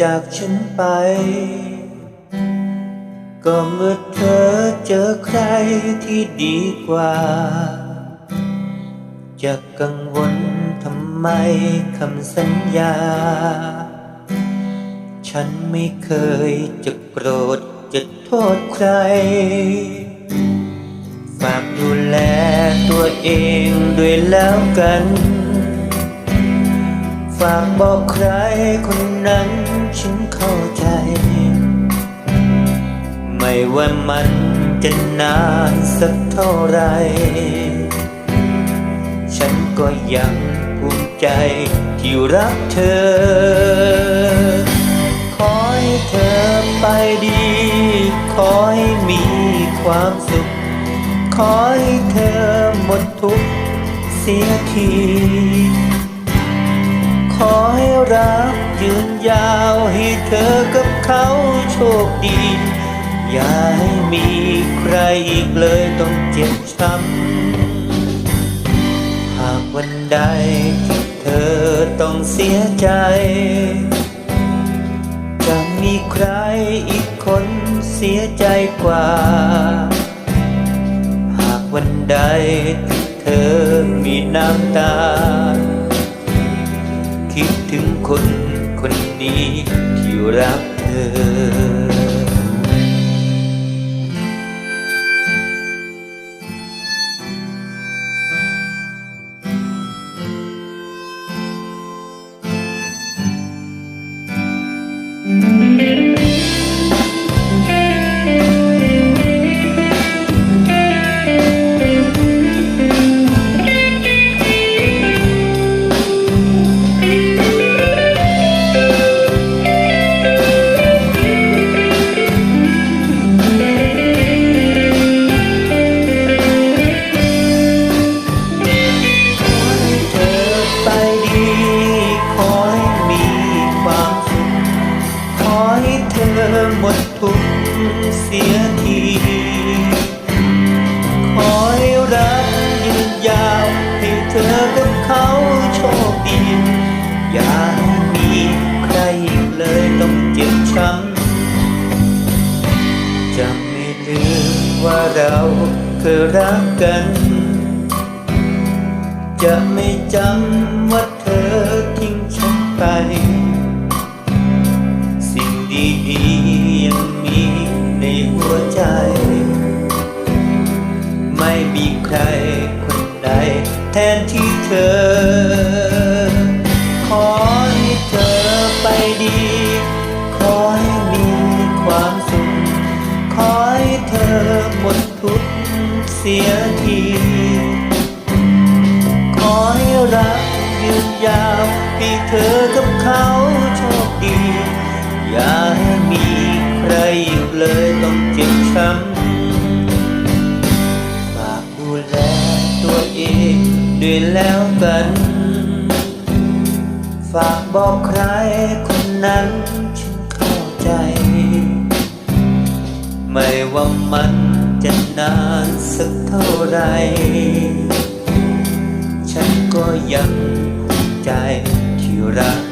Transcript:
จากฉันไป ก็เมื่อเธอเจอใครที่ดีกว่า จะกังวลทำไมคำสัญญา ฉันไม่เคยจะโกรธจะโทษใคร ฝากดูแลตัวเองด้วยแล้วกัน ฝากบอกใครคนนั้น ฉันเข้าใจ ไม่ว่ามันจะนานสักเท่าไร ฉันก็ยังภูมิใจที่รักเธอ ขอให้เธอไปดี ขอให้มีความสุข ขอให้เธอหมดทุกข์เสียที ขอให้รักยืนยาวให้เธอกับเขาโชคดี อย่าให้มีใครอีกเลยต้องเจ็บช้ำ หากวันใดที่เธอต้องเสียใจ จะมีใครอีกคนเสียใจกว่า หากวันใดที่เธอมีน้ำตา คนคนนี้ที่รักเธอ เสียทีขอให้รักยืนยาว ให้เธอกับเขาโชคดี อย่าให้มีใครอีกเลยต้องเจ็บช้ำจะไม่ลืมว่าเราเคยรักกัน จะไม่จำว่าเธอทิ้งฉันไป ทนที่เธอ ขอให้เธอไปดี ขอให้มีความสุข ขอให้เธอหมดทุกเสียที ขอให้รักยืนยาวให้เธอกับเขาโชคดี อย่าให้มีใครอีกเลยต้องเจ็บ ฝากบอกใครคนนั้นฉันเข้าใจ ไม่ว่ามันจะนานสักเท่าไหรฉันก็ยังใจที่รัก